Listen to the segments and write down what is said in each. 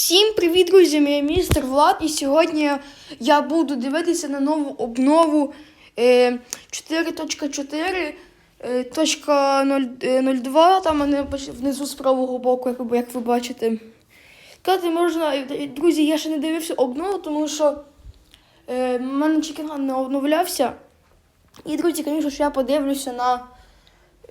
Всім привіт, друзі! Я містер Влад, і сьогодні я буду дивитися на нову обнову е, 4.4. е, точка 0, е, 02, там внизу з правого боку, як, ви- бачите. Сказати можна, е, друзі, я ще не дивився обнову, тому що е, в мене чекінган не обновлявся. І, друзі, звісно, що я подивлюся на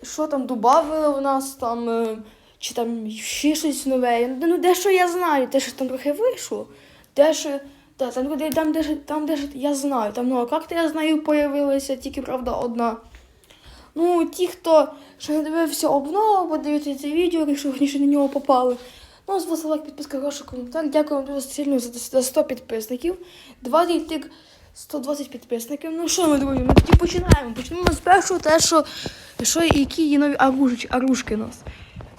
що там додавили у нас там, е, чи там ще щось нове. Ну, дещо я знаю, те, що там трохи вийшло. Дещо, та, там, де, там, де, там, де я знаю, там нова карта, я знаю, появилася, тільки правда одна. Ну, ті, хто ще не дивився обнову, подивіться це відео, якщо вони ще на нього попали. Ну, з вас лайк, підписка, хороший коментар. Дякую вам дуже сильно за, за 100 підписників. 20 тик 120 підписників. Ну що ми, друзі, ми тоді починаємо. Почнемо з першого, те, що, що які є нові арушки у нас.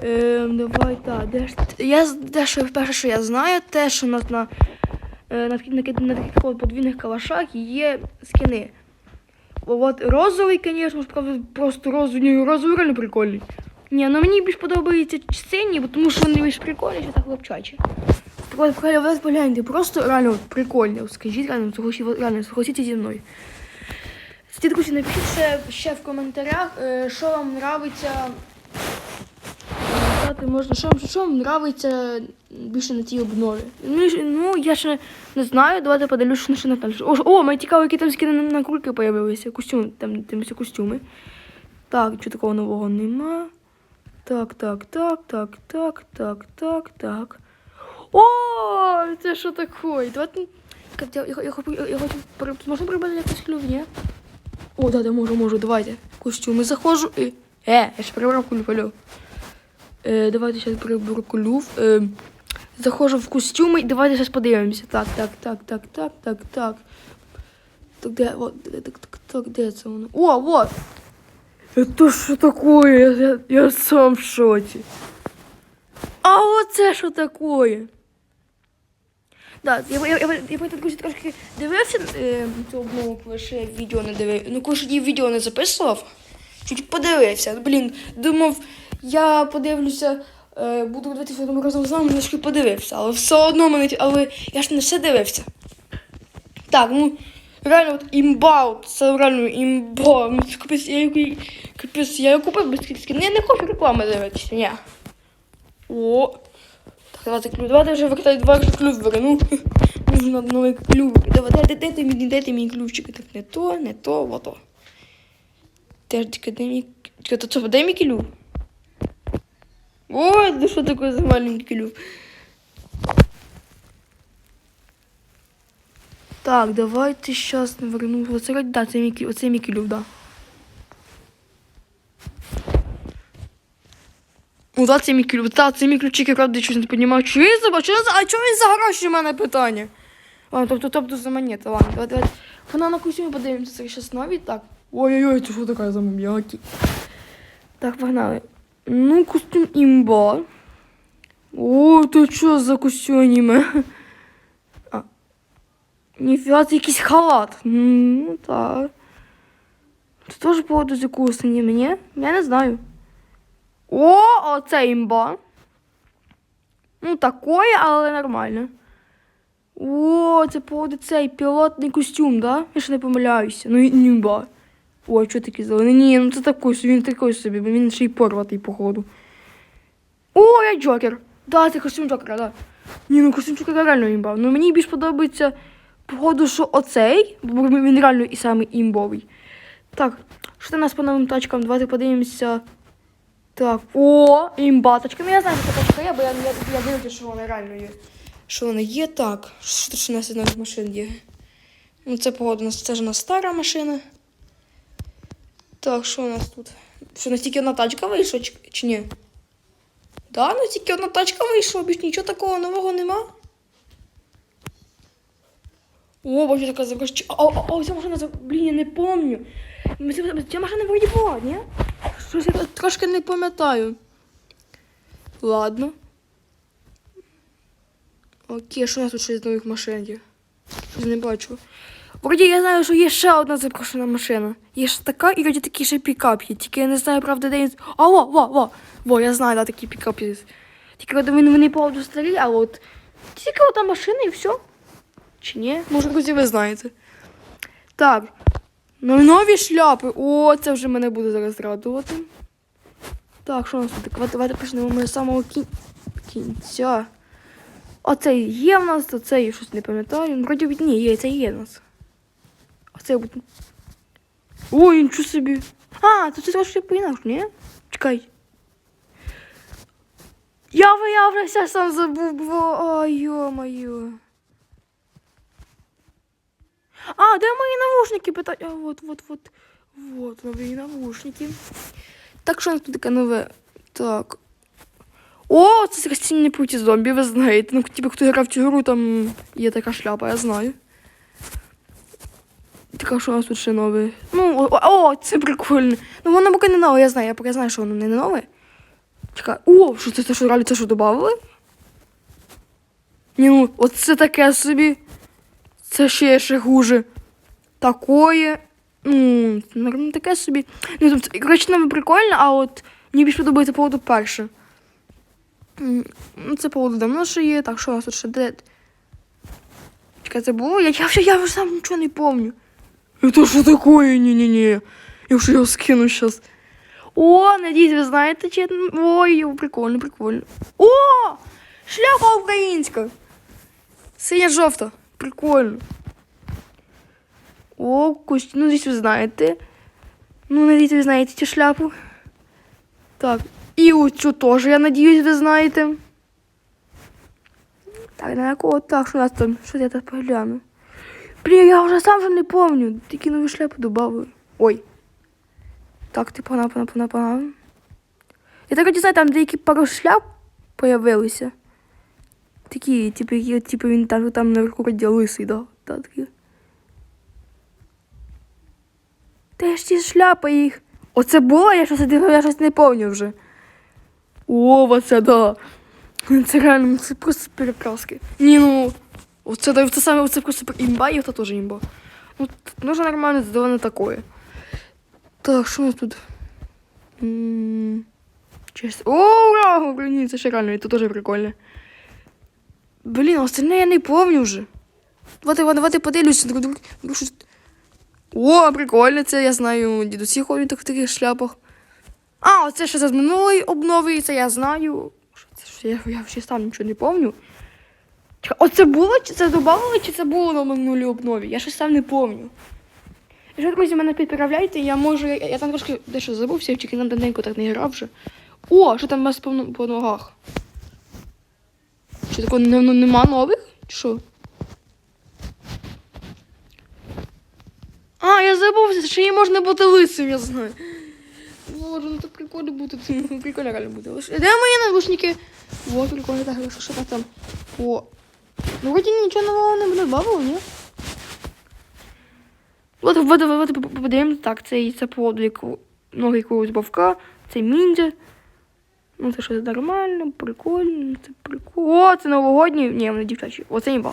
Ем, давай так. Де ж, я, де, що, перше, що я знаю, те, що на, е, на, на, на, таких подвійних калашах є скини. От розовий, звісно, просто розовий, розовий реально прикольний. Ні, ну мені більш подобається сині, тому що вони більш прикольніші та хлопчачі. Так от, ви погляньте, просто реально прикольно. Скажіть, реально, реально, согласіться зі мною. Друзі, напишіть ще, в коментарях, е, що вам нравиться. Можна, що, що вам нравиться більше на цій обнові. Ну, ну я ще не знаю, давайте подивлюся, ще не далі. О, о, мені цікаво, які там скини на, на кульки появилися. Костюми, там дивимося костюми. Так, чого такого нового нема. Так, так, так, так, так, так, так, так. О, це що таке? Давайте. Я, я, я, я, я хочу можна прибрати якусь клюв, ні? О, да, да, можу, можу, давайте. Костюми заходжу і. Е, я ж прибрав алло. Е, давайте зараз приберу клюв. Е, заходжу в костюми і давайте зараз подивимося. Так, так, так, так, так, так, так. Так, де, от, так, так, так, так, де це воно? О, вот! Это що такое? Я, я, я сам в шоці. А оце що такое? Да, я, я, я, я, друзі, трошки дивився е, цю обмову, коли ще відео не дивив. Ну, коли я відео не записував, чуть подивився. Блін, думав, я подивлюся, е, буду дивитися одному разом з вами, трошки подивився. Але все одно мене, але я ж не все дивився. Так, ну реально от імба, це реально імба. Ну, Капець, я я купив без скидки. Ну, я не хочу реклами дивитися, ні. О. Так, давайте клюв. Давайте вже викидай два вже клюв верну. Нужно новий клюв. Давай, дайте, дайте мені, дайте мені ключики. Так, не то, не то, ото. Теж тільки дай мені. Тільки то це дай мені клюв. Ой, ну що таке за маленький клюв. Так, давайте сейчас верну. Оце, да, це мій, оце мій да. О, да, це мій клюв. Та, це мій ключик, я правда щось не розумію. Що він за, а чого він за гроші в мене питання? Ладно, тобто, тобто за монети, ладно, давайте, давайте. Вона на костюмі подивимося, це зараз нові, так. Ой-ой-ой, це що таке за м'які? Так, погнали. Ну, костюм імба. О, то що за костюм аніме? А. Ніфіга, це якийсь халат. Ну, так. Це теж поводу з якогось аніме, ні? Я не знаю. О, оце імба. Ну, такое, але нормально. О, це поводу цей пілотний костюм, да? Я ще не помиляюся. Ну, імба. Ой, що такий зелений? Ні, ну це такий собі, він такий собі, бо він ще й порватий, походу. О, я Джокер. Да, це костюм Джокера, да. Ні, ну костюм Джокера реально імба. Ну мені більш подобається, походу, що оцей, бо він реально і самий імбовий. Так, що у нас по новим тачкам? Давайте подивимося. Так, о, імба тачка. Ну я знаю, що тачка є, бо я, я, я дивлюся, що вона реально є. Що вона є, так. Що ж у нас нових машин є? Ну, це погода, у нас це ж у нас стара машина. Так, що у нас тут? Що у нас тільки одна тачка вийшла, чи, ні? Да, ну тільки одна тачка вийшла, більш нічого такого нового нема. О, бачу, така загроща. О, о, о, ця машина, блін, я не пам'ятаю. Ця машина була, ні? Щось я трошки не пам'ятаю. Ладно. Окей, що у нас тут ще з нових машин? Щось не бачу. Вроді я знаю, що є ще одна запрошена машина. Є ж така, і вроді такий ще пікап є. Тільки я не знаю, правда, де він. А, во, во, во, во, я знаю, да, такий пікап є. Тільки от вони, вони поводу старі, а от Тільки ота машина і все. Чи ні? Може, друзі, ви знаєте. Так. Ну, нові шляпи. О, це вже мене буде зараз радувати. Так, що у нас тут? Давайте, давайте почнемо ми з самого кін... кінця. Оцей є в нас, оцей щось не пам'ятаю. Ну, Вроді ні, є, це є в нас. Оцей буде. Ой, нічого собі. А, тут це трошки по-інакше, ні? Чекай. Я вже, я вже все сам забув. Ой, йо-моє. А, де мої навушники? Питаю. А, вот, вот, вот. Вот, нові навушники. Так, що у нас тут таке нове? Так. О, це растіння путі зомбі, ви знаєте. Ну, типу, хто грав цю гру, там є така шляпа, я знаю. Така, що у нас тут ще нове. Ну, о, о, це прикольно. Ну, воно поки не нове, я знаю, я поки знаю, що воно не нове. Чекай, о, що це, це що реально це що додавали? Ні, ну, оце таке собі. Це ще ще хуже. Такое. Ну, наверно, таке собі. Ну, тобто, коротше, нам прикольно, а от мені більше подобається поводу перше. Ну, це поводу давно ще є, так що у нас тут ще де. Чекай, це було? Я, я, вже, я вже сам нічого не помню. Это що такое? Ні-ні-ні. Я вже його скину зараз. О, надіюсь, ви знаєте, чи... Ой, прикольно, прикольно. О! Шляпа українська! Синя-жовта. Прикольно. О, кусь, ну здесь ви знаєте. Ну, надіюсь, ви знаєте цю шляпу. Так. І оцю теж, я надіюсь, ви знаєте. Так, на якого так, що у нас там? Що я так погляну? Блін, я вже сам вже не помню. Тільки нові шляпи додали. Ой. Так, ти погнав, погнав, погнав, погнав. Я так не знаю, там деякі пару шляп появилися. Такі, типу, типу він там, там наверху лисий, да. да такі. Де ж ті шляпи їх? Оце було, я щось, я щось не пам'ятаю вже. О, оце да. Це реально, це просто перекраски. Ні, ну, оце, да, це саме, це просто імба, і це теж імба. Ну, нужно нормально сделано такое. Так, що у нас тут? М, Чесно. О, ура! Блін, це ще реально, це теж прикольно. Блін, остальне я не помню вже. Давайте, давайте подивлюся. О, прикольно, це я знаю. Дідусі ходять в таких шляпах. А, оце ще з минулої обнови, це я знаю. Це я, я ще сам нічого не помню. Оце було, чи це додавали, чи це було на минулій обнові? Я щось сам не помню. Якщо, друзі, мене підправляйте, я можу. Я, я там трошки дещо забувся, тільки нам давненько так не грав вже. О, що там у вас по, по ногах? Що такого ну, нема нових? Що? А, я забувся, що їй можна бути лисим, я знаю. Боже, ну так прикольно. Ну, прикольно реально бути. Де мої навушники? О, прикольно, так, що там? О. Ну, вроді нічого нового не додавало, ні? От, подивимось. Так, це, це поводу ноги якогось бавка, це міндзя. Ну, це щось нормально, прикольно, це прикольно. О, це новогодні. Ні, вони дівчачі. Оце імба.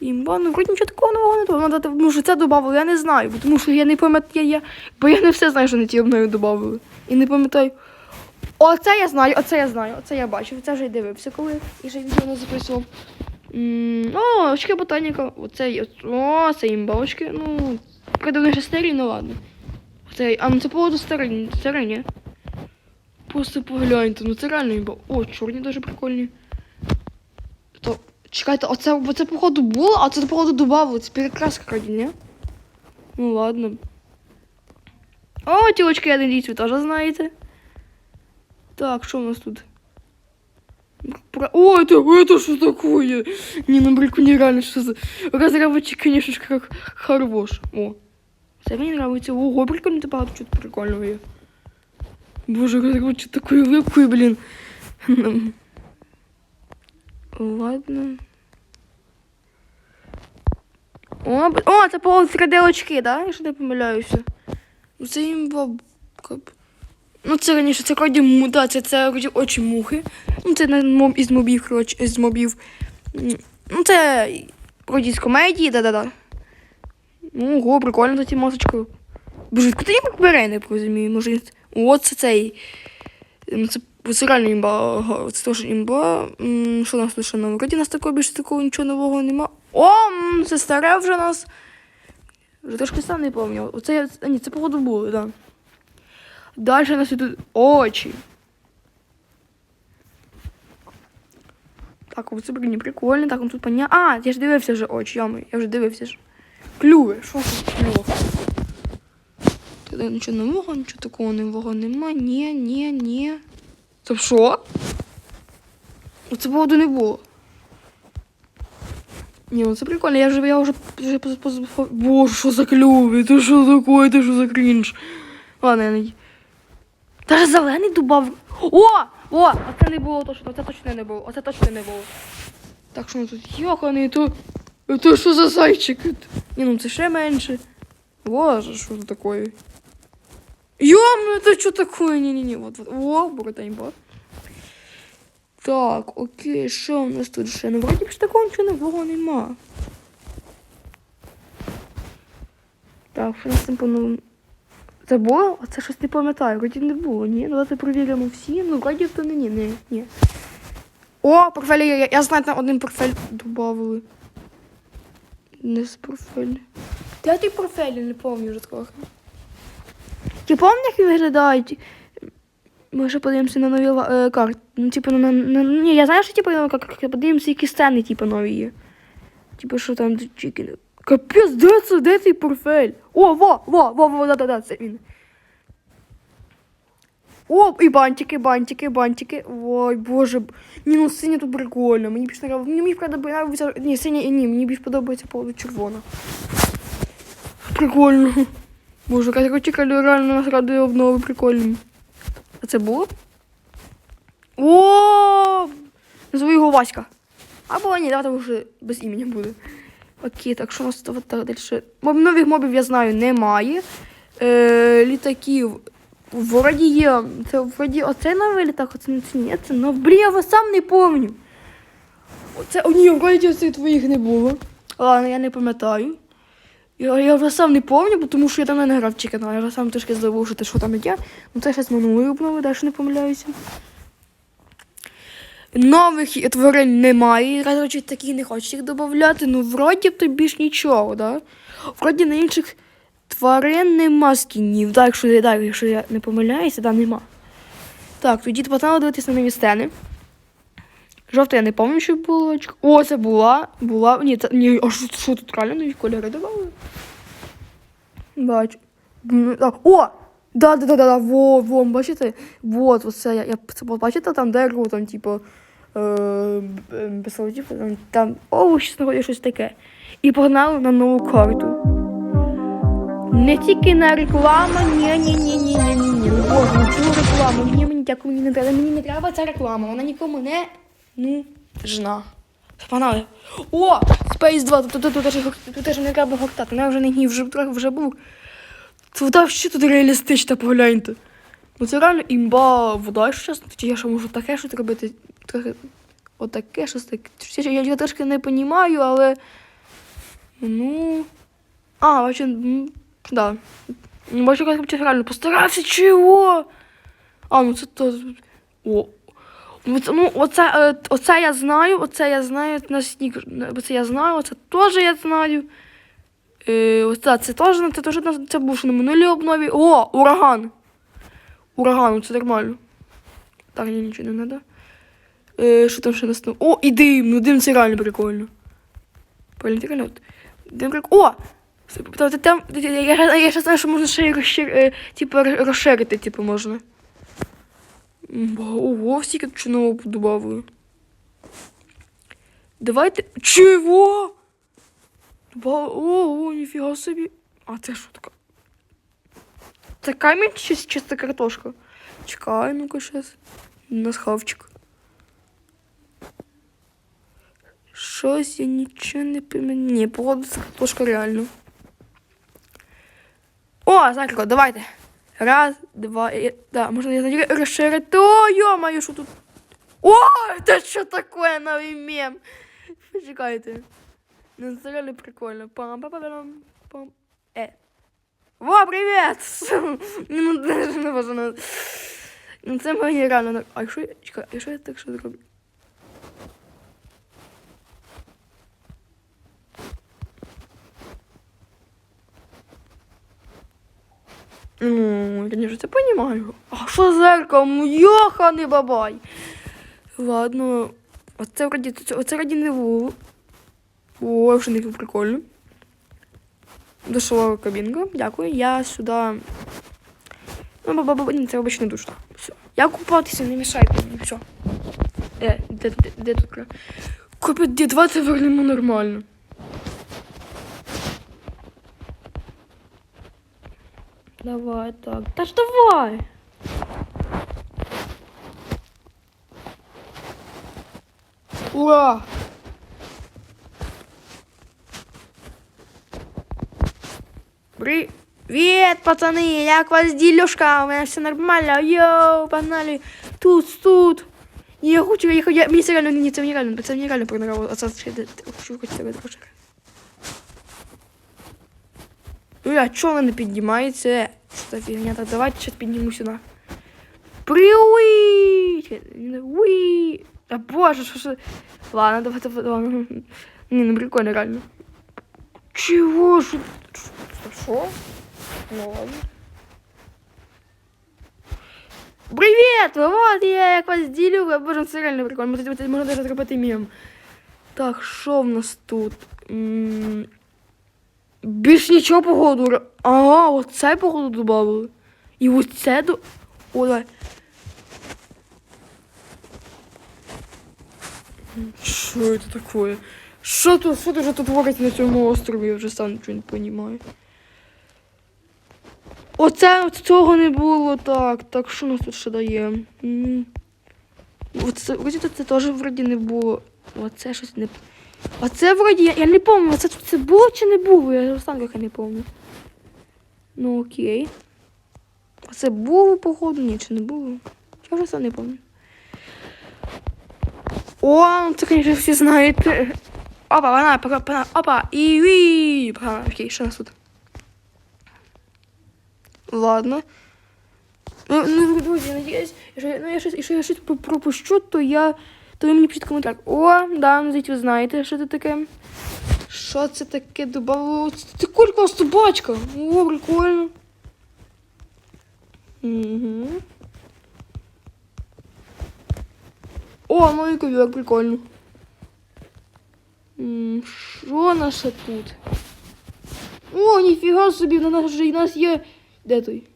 Імба, ну вроді нічого такого нового не. Надо, може, це додавали, я не знаю, тому що я не пам'ятаю, я, бо я не все знаю, що на ті обнові додавали. І не пам'ятаю. Оце я знаю, оце я знаю, оце я бачив, це вже й дивився, коли і вже відео не записував. О, очки ботаніка. Оце. О, це імба очки. Ну, правда, вони ще старі, ну ладно. Оце, а ну це поводу старий, старий, ні? Просто погляньте, ну це реально імба. О, чорні дуже прикольні. То, чекайте, оце, оце походу було, а це походу добавили, це перекраска раді, ні? Ну ладно. О, ті очки, я надіюсь, ви теж знаєте. Так, що у нас тут? Про... О, это, это что такое? Не, ну блин, нереально, что за... Разработчик, конечно, ж, как хорош. О, це мені нравится. Ого, прикольно, багато чого прикольного є. Боже, разработчик такой улыбкой, блин. Ладно. О, б- о, це по 3D очки, да? Якщо не помиляюся. Ну, Це їм бабка. Ну, це раніше, це вроді му, да, це, вроді очі мухи. Ну, це моб, із мобів, коротше, з мобів. Ну, це вроді з комедії, да-да-да. Ну, ого, прикольно за ці масочкою. Боже, куди їх бере, не розумію. Може, о, це цей. Це Це імба, це теж імба. Що у нас ще нове? Вроді нас такого більше такого нічого нового нема. О, це старе вже нас. Вже трошки сам не пам'ятаю. Оце я. Ні, це походу було, так. Да. Далі у нас тут очі. Так, оце блін, прикольно, так, ну тут поня. А, я ж дивився вже очі, ями, я вже дивився ж. Клюви, що тут клюв? Тут нічого нового, нічого такого нового нема. Ні, ні, ні. Це що? Оце поводу не було. Ні, ну це прикольно, я вже, я вже, вже Боже, що за клюви, ти що таке, ти що за крінж? Ладно, я не... Даже зелений дубав. О! О! Оце не було точно, оце точно не було, оце точно не було. Так що ну тут йоханий, то... То що за зайчик? Ні, ну це ще менше. Боже, що це? Йом, это что такое? Не-не-не, вот, вот. О, боротеньба. Так, окей, що у нас тут ще? Ну, вроді б ж такого нічого нового нема. Так, що нас там по новому? Це було? А це щось не пам'ятаю, вроді не було, ні? Ну, Давайте перевіримо всі. Ну, вроді то не ні, ні, ні. О, портфелі, я, я знаю, там один портфель додавали. Не з портфелю. Де той портфель, не пам'ятаю вже трохи. Ти пам'ятаєш, як виглядають? Ми ще подивимося на нові е, карти. Ну, типу, на, на, ні, я знаю, що типу, подивимося, які сцени, типу, нові є. Типу, що там чікіни. Капець, де це? Де цей портфель? О, во, во, во, во, да, да, да, це він. О, і бантики, бантики, бантики. Ой, боже. Ні, ну синя тут прикольно. Мені більше нравиться. Мені правда подобається. Ні, синя, ні, мені більше подобається поводу червона. Прикольно. Боже, короче, реально нас радує обнови прикольні. А це було? О! Назву його Васька. Або ні, давайте вже без імені буде. Окей, так що у нас так далі? Нових мобів я знаю, немає. Е, літаків. Вроді є. Це вроді оцей новий літак, оце не це ні, це нов. Блін, я вас сам не помню. Оце, о, ні, вроді оцих твоїх не було. Ладно, я не пам'ятаю. Я, я вже сам не пам'ятаю, тому що я давно не грав в Чікена, я вже сам трошки забув, що, те, що там є. Ну це з минулої обнови, далі не помиляюся. Нових тварин немає, коротше, такі не хочуть їх додати, ну вроді б то більш нічого, да? Вроді на інших тварин нема скінів, так, якщо, так, якщо я не помиляюся, да, нема. Так, тоді погнали дивитися на нові сцени. Жовта я не пам'ятаю, що було. О, це була. Була. Ні, це, ні, а що, що тут реально нові кольори додали? Бачу. О! Да, да, да, да, да, во, во, бачите? Вот, оце я, я це бачите, там дерево, там, типу, е, типу, там, там, о, щось знаходить щось таке. І погнали на нову карту. Не тільки на реклама, ні, ні, ні, ні, ні, ні, ні. Ну, Боже, ну чого реклама? Мені, мені дякую, мені не треба. Мені не треба ця реклама. Вона нікому не нужна. Погнали. О! Space 2, тут, тут, тут, теж гор- тут теж не треба гортати. Я вже не гнів, вже трохи вже був. Це вода ще тут реалістична, погляньте. Ну це реально імба вода, якщо чесно. Я ще можу таке щось робити? Трохи отаке щось таке. Я, я трошки не розумію, але. Ну. А, вообще, да. Бачу, як реально постарався, чого? А, ну це то. О. Ну, Ну, оце, е, оце я знаю, оце я знаю, на сніг, оце я знаю, оце теж я знаю. Е, оце, це теж, це теж це був на минулій обнові. О, ураган. Ураган, ну, це нормально. Так, ні, нічого не треба. Е, що там ще настав? О, і дим, ну дим це реально прикольно. Прикольно. от. Дим прикольно. О! Тобто там, я, я, я ще знаю, що можна ще розшир, е, типу, розширити, типу, можна. Ого, всі тут нового подобавили. Давайте. Чого? О, ніфіга собі. А це що таке? Це камінь чи, чи це картошка? Чекай, ну-ка щас. На схавчик. Щось я нічого не пам'ятаю. Ні, походу, це картошка реально. О, Закрко, давайте. Раз, два, і... да, можна я надію розширити. О, ё-моё, що тут? О, це що таке новий мем? Почекайте. Ну, це реально прикольно. пам пам пам пам Э. Во, привет! Ну, даже не важно. Ну це мені реально. А якщо я. Чекай, а якщо я так що зроблю? Ну, я вже це понімаю. А що з зеркалом? Йоханий бабай. Ладно. Оце це- оце вроді не вул. Вже не прикольно. Душова кабінка, дякую. Я сюди. Ну, баба, ні, це обичний душ. Все. Я купатися, не мішайте мені. Все. Е, де, де, де тут? де два це вернемо нормально. Давай, так. Та ж давай. Ура! Привет, пацаны! Як вас ділюшка? У мене все нормально. Йоу, погнали. Тут, тут. Я хочу, я, я, мені це реально, ні, це мені реально, це мені реально понравилось. А це ще, де- де- хочу хоч тебе трошки. Ну, а чого вона не піднімається? Що за фігня? Так, давайте зараз підніму сюди. Привіт! Уи! А боже, що ж... Ладно, давайте, ладно. Не, ну прикольно, реально. Чего ж? Что? Ну ладно. Привет! Вот я як вас ділю. Боже, це реально прикольно. Це можна навіть зробити мем. Так, що в нас тут? М, Більш нічого р- Ага, оце погоду додали. І оце до. О, давай. Що це таке? Що тут, що тут твориться на цьому острові? Я вже сам нічого не розумію. Оце от цього не було так. Так, що нас тут ще дає? М. Оце, це теж вроді не було. Оце щось не. А це вроді, я, я не пам'ятаю, це, це було чи не було? Я сам не пам'ятаю. Ну окей. А це було, походу? Ні, чи не було? Я вже сам не пам'ятаю. О, це, звісно, всі знаєте. Опа, вона, опа, опа, опа, і окей, що нас тут? Ладно. Ну, ну друзі, надіюсь, якщо, ну, я щось, якщо я щось пропущу, то я. То ви мені пишіть коментар. О, да, ну, ви знаєте, що це таке. Що це таке добавило? Це, кулька собачка. О, прикольно. Угу. О, новий ковер, прикольно. Що наше тут? О, ніфіга собі, на нас вже і нас є. Де той?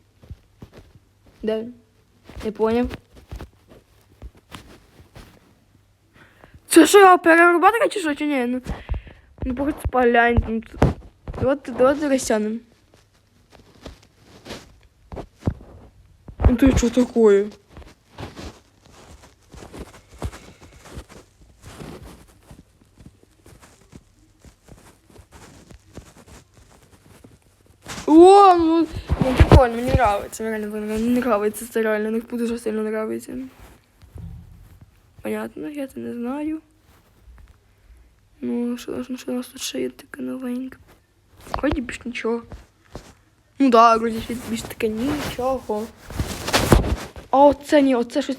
Де? Не поняв. Це що, його перерубати чи що, чи ні? Ну, ну походь спалянь. Тут- давайте, давайте розтягнемо. Ну ти що такое? О, ну, ну прикольно, мені нравится, реально мені нравится, це реально, ну дуже сильно нравится. Понятно, я це не знаю. Ну, що, ж- що у нас тут ще є таке новеньке? Вроді більш нічого. Ну да, вроді більш таке нічого. А оце ні, оце щось.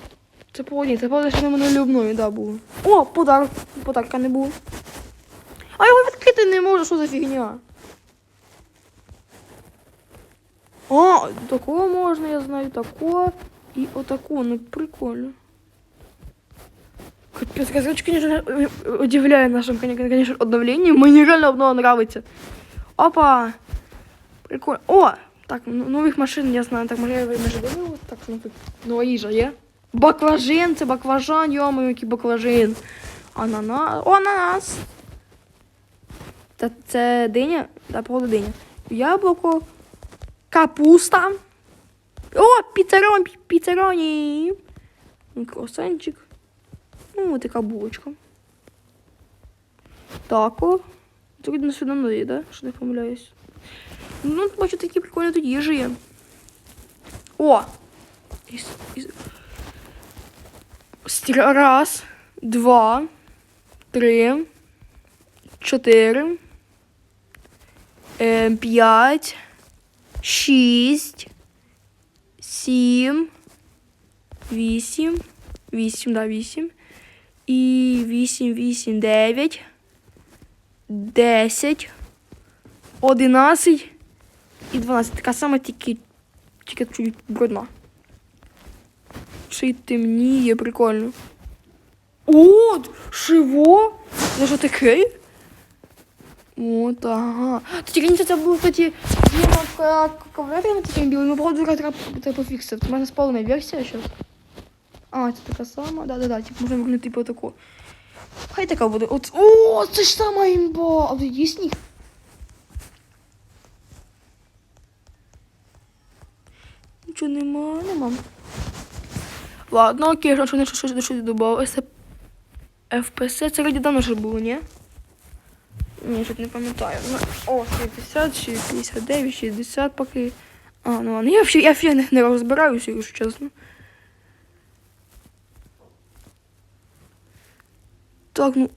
Це поводні, це поводні, що на мене любною, да, було. О, подарок. Подарка не було. А його відкрити не можу, що за фігня? О, такого можна, я знаю, такого і отаку, ну прикольно. Капец, короче, конечно, удивляет нашим, конечно, обновлением. Мне реально одно нравится. Опа! Прикольно. О! Так, ну- нових машин, я знаю. Так, може, я вже дивилась. Так, ну тут нова їжа є. Баклажин, це баклажан, йомаю, який баклажин. Ананас. О, ананас! Та це диня? Да, походу диня. Яблуко. Капуста. О, піцерон, піцероні. Круасанчик. Ну, така булочка. Тако. Тут на сюди нові, да? Що не помиляюсь. Ну, бачу, такі прикольні тут їжі. О! Із, із... Раз, два, три, чотири, е, п'ять, шість, сім, 8, 8, да, 8. І 8, 8, 9, 10, 11 і 12. Така сама, тільки, тільки чуть брудна. Ще й темніє, прикольно. О, шиво! Це що таке? От, ага. Тоді раніше це було тоді зніма кавалерами такими білими, походу, треба треба пофіксити. У мене спалена версія зараз. А, це така сама. Да-да-да, типу можна вернути типу таку. Хай така буде. От. О, це ж сама імба! А тут є сніг? Нічого нема, нема. Ладно, окей, що не щось додавалося. FPS, це раді давно вже було, ні? Ні, щось не пам'ятаю. Ну, о, 60, 59, 60 поки. А, ну ладно. Я взагалі, я взагалі не, розбираюся, якщо чесно. Так, ну.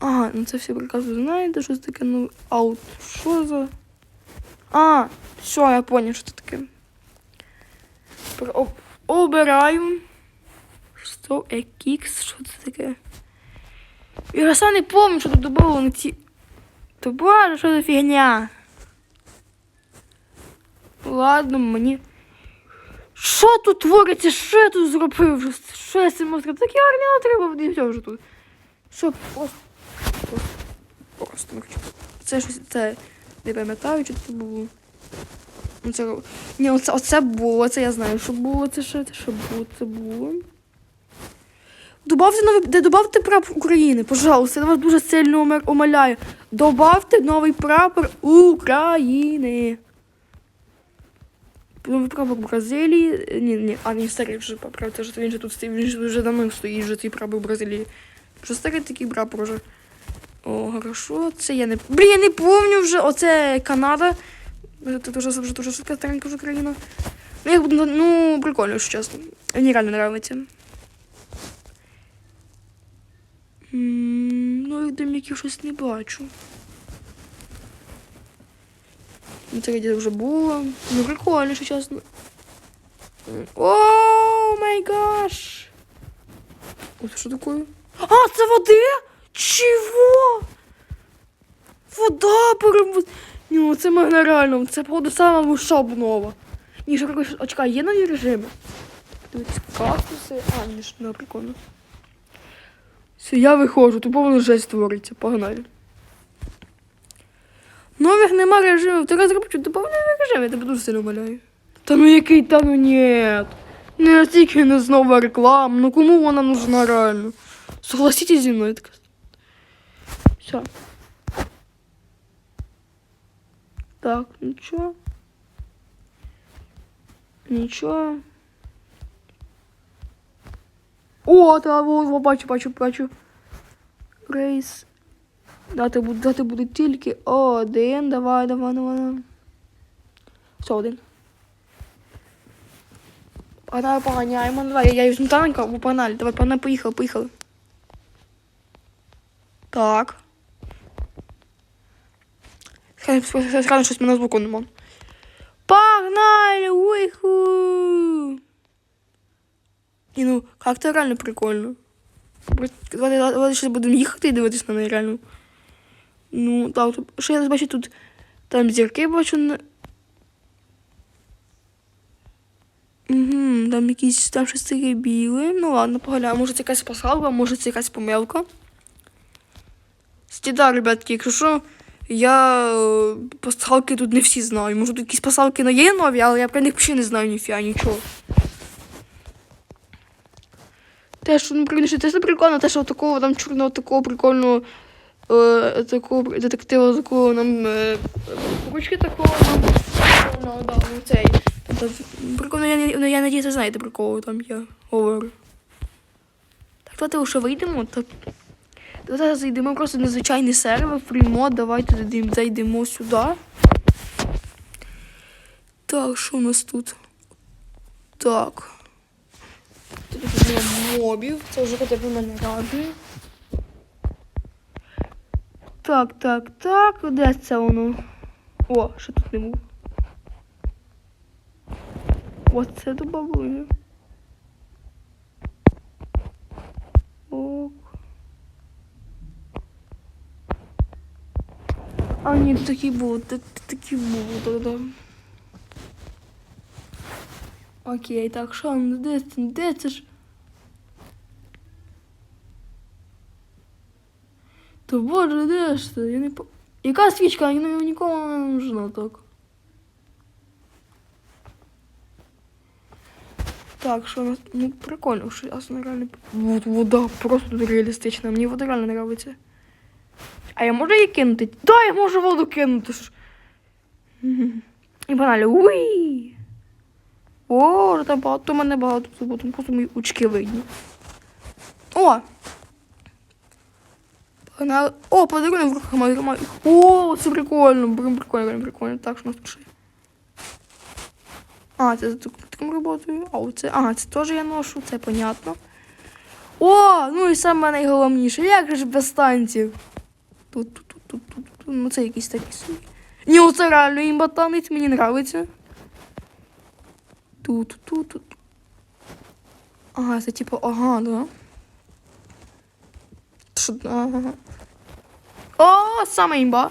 Ага, ну це всі прекрасно знаєте, що це таке, ну, аут. Що за. А, все, я поняв, що це таке. Про- об- Обираю. Що екікс, що це таке? Я сам не пам'ятаю, що тут добавили на ці. То боже, що за фігня? Ладно, мені. Що тут твориться? Що я тут зробив? Що я цим розказав? Так я армія треба все вже тут. Що просто. Просто, не хочу. Це щось це не пам'ятаю, що це було. Ну, Це, ні, оце, оце було, це я знаю, що було, це що, це що було, це було. Добавте новий, добавте прапор України, пожалуйста, я вас дуже сильно умоляю. Добавте новий прапор України. Новий прапор Бразилії. Ні, ні, а він старий вже прапор, це ж він же тут стоїть, він же вже давно стоїть, вже цей прапор Бразилії. Вже старий такий прапор вже. О, хорошо, це я не. Блін, я не помню вже. Оце Канада. Вже Тут вже дуже швидка старенька вже країна. Ну, ну, прикольно, якщо чесно. Мені реально нравиться. Ну, я доміків щось не бачу. Ну, це де вже було. Ну, прикольно, що чесно. О, май гаш! Ось що таке? А, це води? Чого? Вода перем... Ну, це мене реально, це походу сама масштабнова. Ні, що якось, очка, є нові режими? Дивіться, кактуси. А, ні, ж, ну, прикольно. Все, я виходжу, тут повно жесть створиться, погнали. Нових нема режимів, ти розробчу, ти повний режим, я тебе дуже сильно умоляю. Та ну який та ну ні. Не тільки не знову реклама, ну кому вона нужна реально? Согласитесь зі мною так. Все. Так, нічого. Нічого. О, та во, во, бачу, бачу, бачу. Рейс. Дати дати буде тільки один. Давай, давай, давай. Все, один. Погнали, поганяємо. Давай, я, візьму танка, бо погнали. Давай, погнали, поїхали, поїхали. Так. Скажу, щось мене звуку нема. Погнали! Уйху! І ну, це реально прикольно. Давайте, давайте ще будемо їхати і дивитись на неї реально. Ну, так, що я бачу тут. Там зірки бачу. Угу, там якісь там щось таке біле. Ну ладно, поглянемо. Може це якась пасхалка, може це якась помилка. Стіда, ребятки, якщо що, я е, пасхалки тут не всі знаю. Може тут якісь пасхалки є нові, але я про них взагалі не знаю ніфіга, нічого. Те, що ну, прикольно, що прикольно, те, що такого там чорного, такого прикольного е, такого детектива, такого нам е, ручки такого нам ну, да, ну, цей. Тобто, прикольно, я, я, я надіюсь, знаєте, про кого там я говорю. Так, давайте лише вийдемо. Так. Давайте зайдемо просто на звичайний сервер, фрімод, давайте зайдемо сюди. Так, що у нас тут? Так. Тут було мобів. Це вже хоча б мене радує. Так, так, так, де це воно? О, що тут не було? це до бабуні. Ок. А ні, такі були, такі були, да. Окей, так, що, ну де це, де це ж? То боже, де ж це? Я не по... Яка свічка? Я ну, нікому не нужна так. Так, що у нас, ну прикольно, що ясно реально. Вот вода просто реалістична. Мені вода реально подобається. А я можу її кинути? Да, я можу воду кинути. І баналі. Уй! О, там багато, мене багато тут, там просто мої очки видні. О! Погнали. О, подарунок в руках маю, маю. О, це прикольно, прям прикольно, прям прикольно. Так, що нас тут? А, це за таким роботою. А, оце, ага, це теж я ношу, це понятно. О, ну і саме найголовніше, як же без танців? Тут, тут, тут, тут, тут, тут. Ну це якийсь такий собі. Ні, оце реально імба танець, мені нравиться. Тут, тут, тут. Ага, це типу, ага, да. Що, ага. О, саме імба.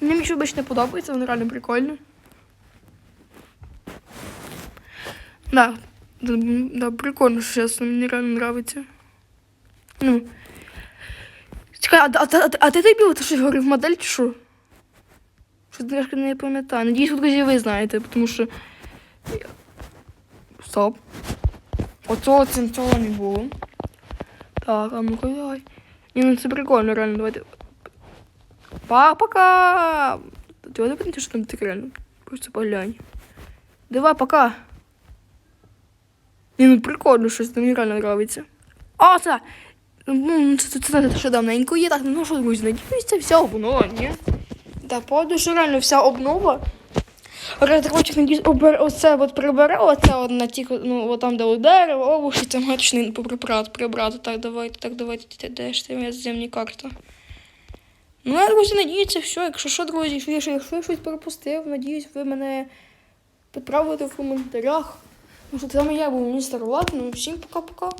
Мені що більше не подобається, воно реально прикольно. Да, да, да, прикольно, що чесно, мені реально нравиться. Ну. Чекай, а, а, а, а ти тобі ти щось говорив модель чи що? Що трошки не пам'ятаю. Надіюсь, друзі, ви знаєте, тому що. Стоп. Оцього цим цього не було. Так, а ну-ка давай. Ні, ну це прикольно, реально, давайте. Па, пока! Не помните, що там таке реально? Просто поглянь. Давай, пока. Ні, ну прикольно, щось мені реально нравиться. А, це! Ну, це, це, це, це ще давненько є, так, ну що, друзі, надіюсь, це вся обнова, ні? Та походу, що реально вся обнова. Надіюсь, обер... оце от прибере, оце от на ті, ну, от там, де дерево, овочі, це мачний прибрати, прибрати. Так, давайте, так, давайте, де ж це земні карта. Ну, я, друзі, надіюся, все. Якщо що, друзі, якщо я, якщо я щось пропустив, надіюсь, ви мене підправите в коментарях. Ну, що це я був містер Влад, ну, всім пока-пока.